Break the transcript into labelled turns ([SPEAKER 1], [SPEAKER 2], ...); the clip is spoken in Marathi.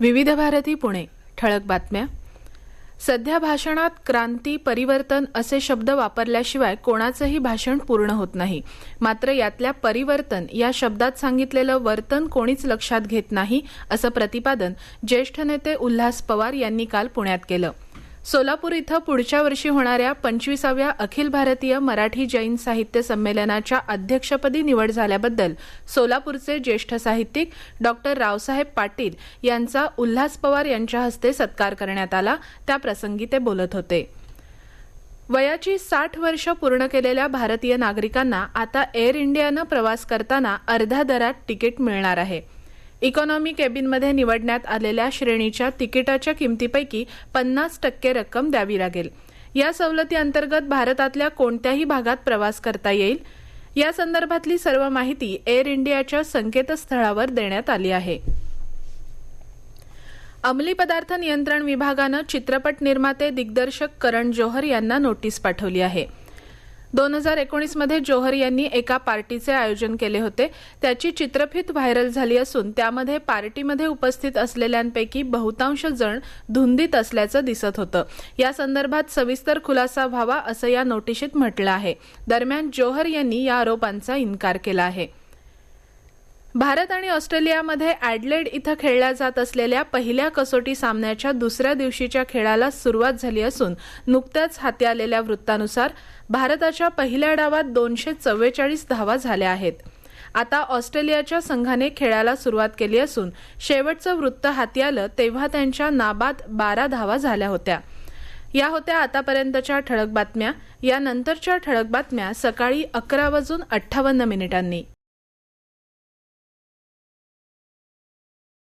[SPEAKER 1] विविध भारती पुणे. ठळक बातम्या. सध्या भाषणात क्रांती परिवर्तन असे शब्द वापरल्याशिवाय कोणाचंही भाषण पूर्ण होत नाही. मात्र यातल्या परिवर्तन या शब्दात सांगितलेलं वर्तन कोणीच लक्षात घेत नाही असं प्रतिपादन ज्येष्ठ नेते उल्हास पवार यांनी काल पुण्यात केलं. सोलापूर इथं पुढच्या वर्षी होणाऱ्या पंचवीसाव्या अखिल भारतीय मराठी जैन साहित्य संमेलनाच्या अध्यक्षपदी निवड झाल्याबद्दल सोलापूरचे ज्येष्ठ साहित्यिक डॉक्टर रावसाहेब पाटील यांचा उल्हास पवार यांच्या हस्ते सत्कार करण्यात आला. त्याप्रसंगी ते बोलत होते. वयाची साठ वर्ष पूर्ण केलेल्या भारतीय नागरिकांना आता एअर इंडियानं प्रवास करताना अर्ध्या दरात तिकीट मिळणार आहे. इकॉनॉमी केबिनमध्ये निवडण्यात आलेल्या श्रेणीच्या तिकिटाच्या किमतीपैकी पन्नास टक्के रक्कम द्यावी लागेल. या सवलतीअंतर्गत भारतातल्या कोणत्याही भागात प्रवास करता येईल? या संदर्भातली सर्व माहिती एअर इंडियाच्या संकेतस्थळावर देण्यात आली आहे. अंमली पदार्थ नियंत्रण विभागानं चित्रपट निर्माते दिग्दर्शक करण जोहर यांना नोटीस पाठवली आहे. दोन हजार एकोणीसमध्ये जोहर यांनी एका पार्टीचे आयोजन केले होते. त्याची चित्रफित व्हायरल झाली असून त्यामध्ये पार्टीमध्ये उपस्थित असलेल्यांपैकी बहुतांश जण धुंदीत असल्याचं दिसत होतं. या संदर्भात सविस्तर खुलासा व्हावा असं या नोटिशीत म्हटलं आहे. दरम्यान जोहर यांनी या आरोपांचा इन्कार केला आहे. भारत आणि ऑस्ट्रेलियामध्ये ॲडलेड इथं खेळल्या जात असलेल्या पहिल्या कसोटी सामन्याच्या दुसऱ्या दिवशीच्या खेळाला सुरुवात झाली असून नुकत्याच हाती आलेल्या वृत्तानुसार भारताच्या पहिल्या डावात दोनशे चव्वेचाळीस धावा झाल्या आहेत. आता ऑस्ट्रेलियाच्या संघाने खेळाला सुरुवात केली असून शेवटचं वृत्त हाती आलं तेव्हा त्यांच्या नाबाद बारा धावा झाल्या होत्या. या होत्या आतापर्यंतच्या ठळक बातम्या. यानंतरच्या ठळक बातम्या सकाळी अकरा वाजून अठ्ठावन्न मिनिटांनी.